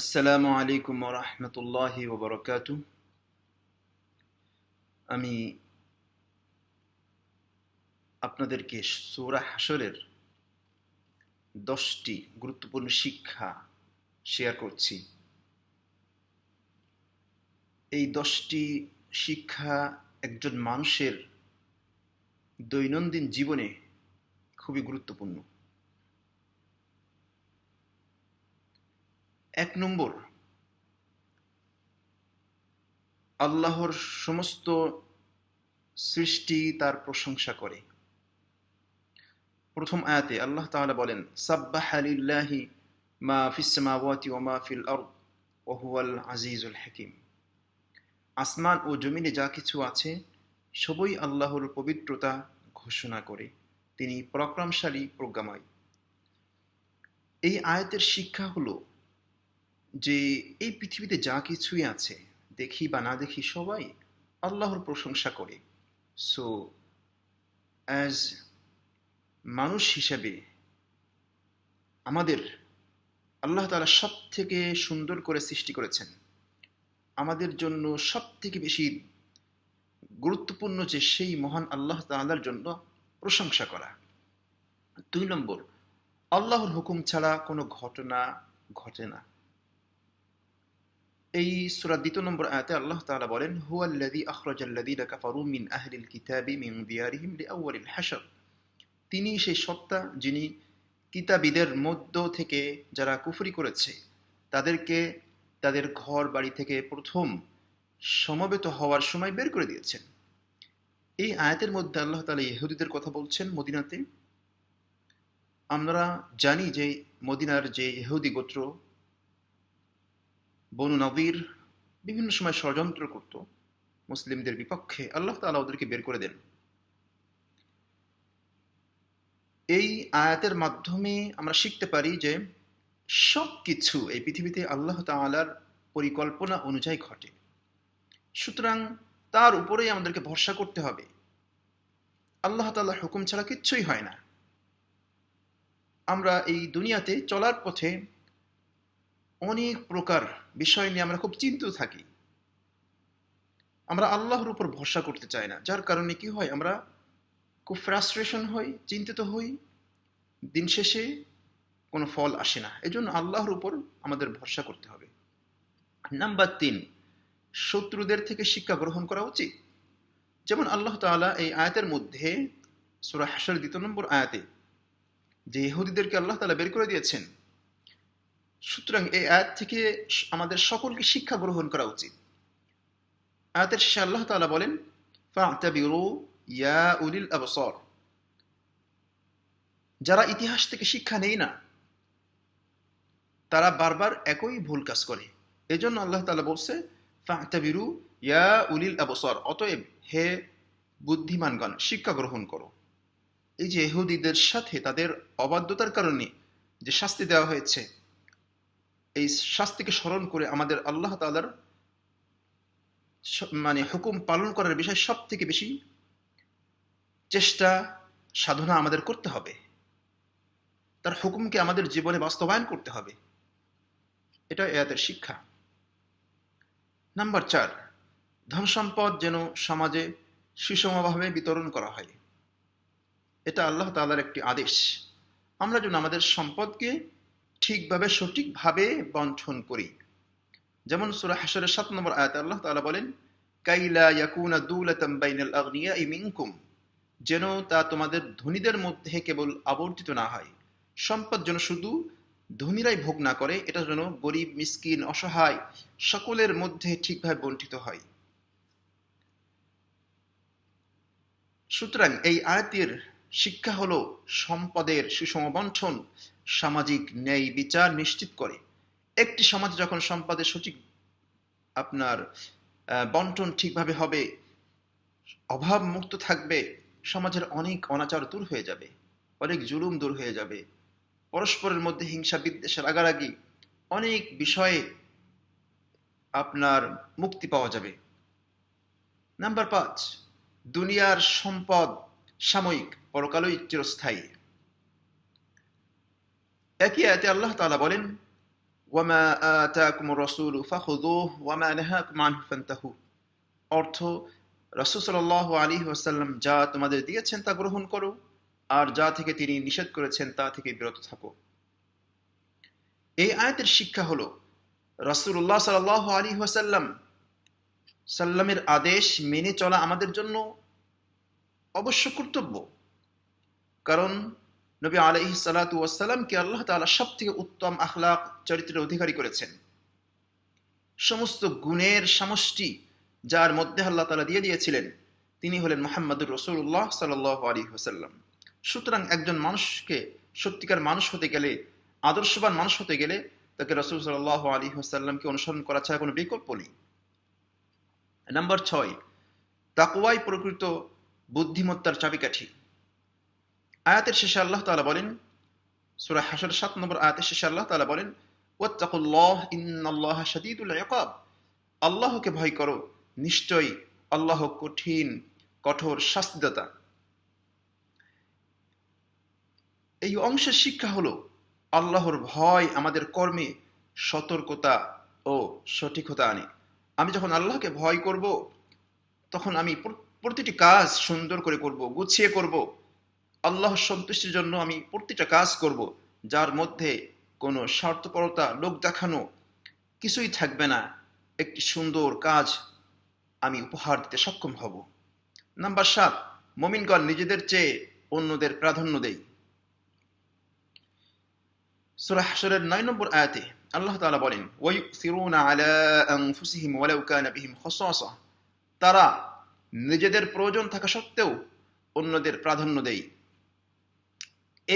আসসালামু আলাইকুম রহমতুল্লাহ ওবরকাত আমি আপনাদেরকে সূরা হাসরের দশটি গুরুত্বপূর্ণ শিক্ষা শেয়ার করছি। এই দশটি শিক্ষা একজন মানুষের দৈনন্দিন জীবনে খুবই গুরুত্বপূর্ণ। এক নম্বর, আল্লাহর সমস্ত সৃষ্টি তার প্রশংসা করে। প্রথম আয়াতে আল্লাহ তাআলা বলেন, সাব্বাহ মা ফিস সামাওয়াতি ওয়া মা ফিল ওয়া আজিজুল হাকিম। আসমান ও জমিনে যা কিছু আছে, সবই আল্লাহর পবিত্রতা ঘোষণা করে। তিনি পরাক্রমশালী প্রজ্ঞাময়। এই আয়াতের শিক্ষা হলো যে এই পৃথিবীতে যা কিছুই আছে, দেখি বা না দেখি সবাই আল্লাহর প্রশংসা করে। সো অ্যাজ মানুষ হিসাবে আমাদের, আল্লাহ তালা সব থেকে সুন্দর করে সৃষ্টি করেছেন। আমাদের জন্য সব থেকে বেশি গুরুত্বপূর্ণ যে সেই মহান আল্লাহ তাল্লার জন্য প্রশংসা করা। দুই নম্বর, আল্লাহর হুকুম ছাড়া কোনো ঘটনা ঘটে না। এই সূরা দ্বিতীয় নম্বর আয়াতে আল্লাহ তাআলা বলেন, হুয়াল্লাযী আখরাজাল্লাযীনা কাফারু মিন আহলিল কিতাবি মিন দিয়ারিহিম লিআউয়ালিল হাশর। তিনি সেই সত্তা যিনি কিতাবীদের মধ্য থেকে যারা কুফরি করেছে, তাদেরকে তাদের ঘর বাড়ি থেকে প্রথম সমবেত হওয়ার সময় বের করে দিয়েছেন। এই আয়াতের মধ্যে আল্লাহ তাআলা ইহুদিদের কথা বলছেন মদিনাতে। আমরা জানি যে মদিনার যে ইহুদি গোত্র বনু নবীর বিভিন্ন সময় ষড়যন্ত্র করত মুসলিমদের বিপক্ষে। আল্লাহ তালা ওদেরকে বের করে দেন। এই আয়াতের মাধ্যমে আমরা শিখতে পারি যে সব কিছু এই পৃথিবীতে আল্লাহ তালার পরিকল্পনা অনুযায়ী ঘটে। সুতরাং তার উপরেই আমাদেরকে ভরসা করতে হবে। আল্লাহ তাল্লাহ হুকুম ছাড়া কিচ্ছুই হয় না। আমরা এই দুনিয়াতে চলার পথে অনেক প্রকার বিষয় নিয়ে আমরা খুব চিন্তিত থাকি। আমরা আল্লাহর উপর ভরসা করতে চাই না। যার কারণে কি হয়, আমরা খুব ফ্রাস্ট্রেশন হই, চিন্তিত হই। দিন শেষে কোনো ফল আসে না। এজন্য আল্লাহর উপর আমাদের ভরসা করতে হবে। নাম্বার তিন, শত্রুদের থেকে শিক্ষা গ্রহণ করা উচিত। যেমন আল্লাহ তাআলা এই আয়াতের মধ্যে সুরা হাসর দ্বিতীয় নম্বর আয়াতে যে ইহুদিদেরকে আল্লাহ তাআলা বের করে দিয়েছেন সুতরাং এই আয়াত থেকে আমাদের সকলকে শিক্ষা গ্রহণ করা উচিত। আয়াতের শেষে আল্লাহ তাআলা বলেন উলিল যারা ইতিহাস থেকে শিক্ষা নেই না, তারা বারবার একই ভুল কাজ করে। এজন্য আল্লাহ তাআলা বলছে, ফা'তাবিরু ইয়া উলিল আবসার। অতএব হে বুদ্ধিমানগণ, শিক্ষা গ্রহণ করো। এই যে এহুদিদের সাথে তাদের অবাধ্যতার কারণে যে শাস্তি দেওয়া হয়েছে এই শাস্তিকে স্মরণ করে আমাদের আল্লাহ তালার মানে হুকুম পালন করার বিষয়ে সব থেকে বেশি চেষ্টা, সাধনা আমাদের করতে হবে। তার হুকুমকে আমাদের জীবনে বাস্তবায়ন করতে হবে। এটা এয়াতের শিক্ষা। নাম্বার চার, ধন সম্পদ যেন সমাজে সুষমভাবে বিতরণ করা হয়। এটা আল্লাহ তালার একটি আদেশ। আমরা যেন আমাদের সম্পদকে ঠিকভাবে, সঠিকভাবে বন্টন করি। যেমন সুরা হাসরের সাত নম্বর আয়াত আল্লাহ তাআলা বলেন কাইলা ইয়াকুনা দুলাতাম বাইনাল আগনিয়া মিনকুম যেন তা তোমাদের ধনীদের মধ্যে কেবল আবর্তিত না হয়। সম্পদ যেন শুধু ধনীরাই ভোগ না করে, এটা যেন গরিব, মিসকিন, অসহায় সকলের মধ্যে ঠিকভাবে বন্টিত হয়। সুতরাং এই আয়াতের শিক্ষা হলো সম্পদের সুষম বন্টন সামাজিক ন্যায় বিচার নিশ্চিত করে। একটি সমাজ যখন সম্পদের সঠিক আপনার বন্টন ঠিকভাবে হবে অভাব মুক্ত থাকবে, সমাজের অনেক অনাচার দূর হয়ে যাবে, অনেক জুলুম দূর হয়ে যাবে, পরস্পরের মধ্যে হিংসা, বিদ্বেষের আগারাগি অনেক বিষয়ে আপনার মুক্তি পাওয়া যাবে। নাম্বার পাঁচ, দুনিয়ার সম্পদ সাময়িক, পরকালই চিরস্থায়ী। একই আয়াতে আল্লাহ তাআলা বলেন, ওয়ামা আতাকুমুর রাসূলু ওয়ামা ফান্তাহু। অর্থ, রাসূল সাল্লাল্লাহু আলাইহি ওয়াসাল্লাম যা তোমাদের দিয়েছেন তা গ্রহণ করো, আর যা থেকে তিনি নিষেধ করেছেন তা থেকে বিরত থাকো। এই আয়াতের শিক্ষা হলো, রাসূলুল্লাহ সাল্লাল্লাহু আলাইহি ওয়াসাল্লাম সাল্লামের আদেশ মেনে চলা আমাদের জন্য অবশ্য কর্তব্য। কারণ নবী আলহি সালাতু ওয়াসাল্লামকে আল্লাহ তাআলা সব থেকে উত্তম আখলাক, চরিত্রের অধিকারী করেছেন। সমস্ত গুণের সমষ্টি যার মধ্যে আল্লাহ তালা দিয়ে দিয়েছিলেন, তিনি হলেন মোহাম্মদুর রসুল্লাহ সাল্লাহ আলী হোসাল্লাম সুতরাং একজন মানুষকে, সত্যিকার মানুষ হতে গেলে, আদর্শবান মানুষ হতে গেলে, তাকে রসুল সাল্লাহ আলী হোসাল্লামকে অনুসরণ করা ছাড়া কোনো বিকল্প নেই। নাম্বার ছয় তাকুয়াই প্রকৃত বুদ্ধিমত্তার চাবিকাঠি। আয়াতের শেষে আল্লাহ তাআলা বলেন, সূরা হাসর 7 নম্বর আয়াতের শেষে আল্লাহ তাআলা বলেন, ওয়াত্তাকুল্লাহ, ইন্নাল্লাহা শাদীদুল আল্লাহকে ভয় করো, নিশ্চয়ই আল্লাহ কঠিন, কঠোর শাস্তিদাতা। এই অংশের শিক্ষা হলো, আল্লাহর ভয় আমাদের কর্মে সতর্কতা ও সঠিকতা আনে। আমি যখন আল্লাহকে ভয় করব, তখন আমি প্রতিটি কাজ সুন্দর করে করব, গুছিয়ে করব। আল্লাহ সন্তুষ্টির জন্য আমি প্রতিটা কাজ করব, যার মধ্যে কোনো স্বার্থপরতা লোক দেখানো কিছুই থাকবে না। একটি সুন্দর কাজ আমি উপহার দিতে সক্ষম হব। নাম্বার সাত, মমিনগণ নিজেদের চেয়ে অন্যদের প্রাধান্য দেই সুরা হাসরের নয় নম্বর আয়াতে আল্লাহ তাআলা বলেন আলা আনফুসিহিম ওয়ালাউ কানা বিহিম খাসাসা। তারা নিজেদের প্রয়োজন থাকা সত্ত্বেও অন্যদের প্রাধান্য দেয়।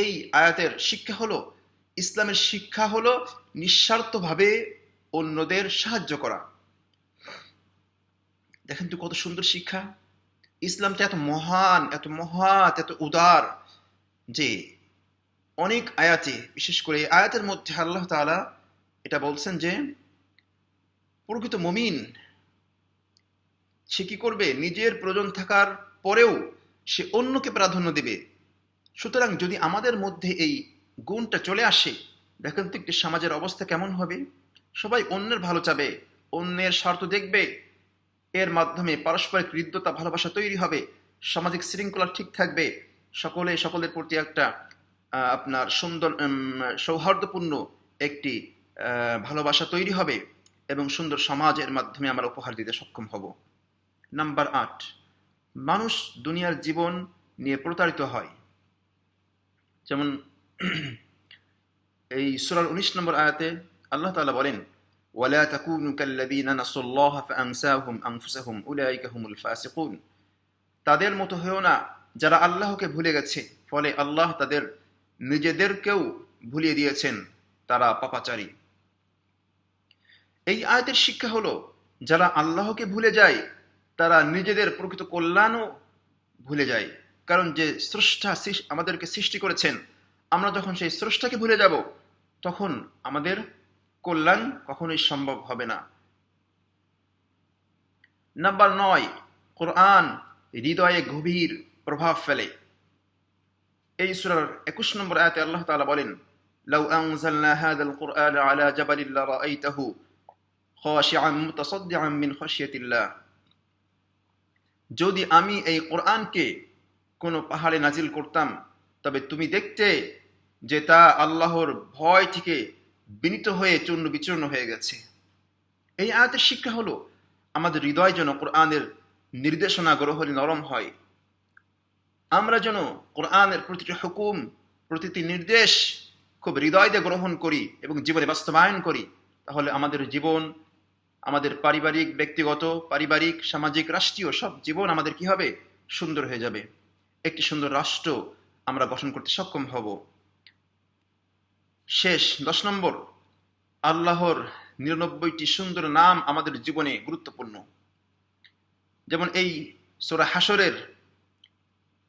এই আয়াতের শিক্ষা হলো, ইসলামের শিক্ষা হলো নিঃস্বার্থভাবে অন্যদের সাহায্য করা। দেখেন তো কত সুন্দর শিক্ষা। ইসলামটা এত মহান, এত মহাত এত উদার যে অনেক আয়াতে, বিশেষ করে আয়াতের মধ্যে আল্লাহ তাআলা এটা বলছেন যে, প্রকৃত মমিন সে কি করবে? নিজের প্রয়োজন থাকার পরেও সে অন্যকে প্রাধান্য দেবে। সুতরাং যদি আমাদের মধ্যে এই গুণটা চলে আসে, দেখেন তো একটি সমাজের অবস্থা কেমন হবে? সবাই অন্যের ভালো চাবে, অন্যের স্বার্থ দেখবে, এর মাধ্যমে পারস্পরিক হৃদ্যতা, ভালোবাসা তৈরি হবে, সামাজিক শৃঙ্খলা ঠিক থাকবে, সকলে সকলের প্রতি একটা আপনার সুন্দর সৌহার্দ্যপূর্ণ একটি ভালোবাসা তৈরি হবে এবং সুন্দর সমাজের মাধ্যমে আমরা উপহার দিতে সক্ষম হব। নাম্বার আট, মানুষ দুনিয়ার জীবন নিয়ে প্রতারিত হয়। যেমন এই সুরার উনিশ নম্বর আয়াতে আল্লাহ তালা বলেন, ওয়ালা তাকুনু কাল্লাবিনা নাসুল্লাহ ফাংসাহুম আংফুসাহুম উলাইকাহুমুল ফাসিকুন। তাদের মতো হয়েও না, যারা আল্লাহকে ভুলে গেছে, ফলে আল্লাহ তাদের নিজেদেরকেও ভুলিয়ে দিয়েছেন, তারা পাপাচারী। এই আয়াতের শিক্ষা হলো, যারা আল্লাহকে ভুলে যায়, তারা নিজেদের প্রকৃত কল্যাণও ভুলে যায়। কারণ যে স্রষ্টা আমাদেরকে সৃষ্টি করেছেন আমরা যখন সেই স্রষ্টাকে ভুলে যাব তখন আমাদের কল্যাণ কখনোই সম্ভব হবে না নাম্বার নয় কোরআন হৃদয়ে গভীর প্রভাব ফেলে এই সুরার একুশ নম্বর আয়াতে আল্লাহ তাআলা বলেন لو أنزلنا هذا القرآن على جبل لرأيته خاشعا متصدعا من خشية الله যদি আমি এই কোরআনকে কোনো পাহাড়ে নাজিল করতাম, তবে তুমি দেখতে যে তা আল্লাহর ভয় থেকে বিনীত হয়ে চূর্ণ বিচূর্ণ হয়ে গেছে। এই আয়াতের শিক্ষা হলো, আমাদের হৃদয় যেন কোরআনের নির্দেশনা গ্রহণে নরম হয়। আমরা যেন কোরআনের প্রতিটি হুকুম, প্রতিটি নির্দেশ খুব হৃদয় দিয়ে গ্রহণ করি এবং জীবনে বাস্তবায়ন করি, তাহলে আমাদের জীবন, আমাদের পারিবারিক, ব্যক্তিগত, পারিবারিক, সামাজিক, রাষ্ট্রীয় সব জীবন আমাদের কি হবে? সুন্দর হয়ে যাবে। একটি সুন্দর রাষ্ট্র আমরা গঠন করতে সক্ষম হব। শেষ, দশ নম্বর। আল্লাহর নিরানব্বইটি সুন্দর নাম আমাদের জীবনে গুরুত্বপূর্ণ। যেমন এই সোরা হাসরের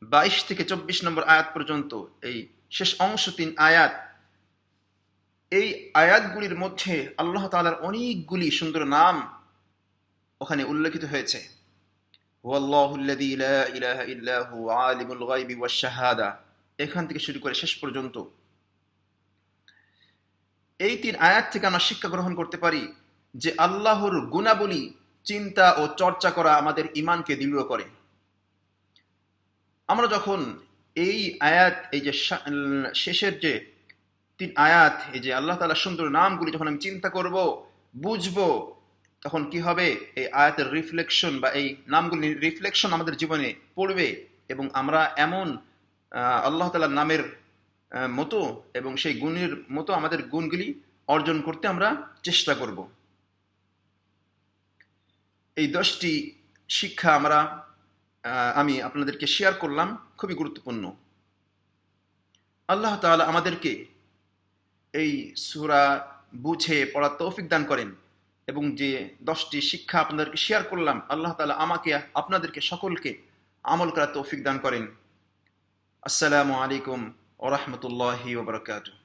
বাইশ থেকে চব্বিশ নম্বর আয়াত পর্যন্ত, এই শেষ অংশ তিন আয়াত, এই আয়াতগুলির মধ্যে আল্লাহ তালার অনেকগুলি সুন্দর নাম ওখানে উল্লেখিত হয়েছে। এখান থেকে শুরু করে শেষ পর্যন্ত। এই তিন আয়াত থেকে আমরা শিক্ষা গ্রহণ করতে পারি যে আল্লাহর গুণাবলী, চিন্তা ও চর্চা করা আমাদের ইমানকে দৃঢ় করে। আমরা যখন এই আয়াত, এই যে শেষের যে তিন আয়াত, এই যে আল্লাহ তাআলার সুন্দর নামগুলি যখন আমি চিন্তা করব, বুঝব তখন কি হবে? এই আয়াতের রিফ্লেকশন বা এই নামগুলি রিফ্লেকশন আমাদের জীবনে পড়বে এবং আমরা এমন আল্লাহ তাআলার নামের মতো এবং সেই গুণের মতো আমাদের গুণগুলি অর্জন করতে আমরা চেষ্টা করব। এই দশটি শিক্ষা আমরা আমি আপনাদেরকে শেয়ার করলাম, খুবই গুরুত্বপূর্ণ। আল্লাহ তাআলা আমাদেরকে এই সুরা বুঝে পড়ার তৌফিক দান করেন। এবং যে দশটি শিক্ষা আপনাদেরকে শেয়ার করলাম, আল্লাহ তালা আমাকে, আপনাদেরকে সকলকে আমল করার তৌফিক দান করেন। আসসালামু আলাইকুম ওরহমতুল্লাহি ওবরাকাতুহ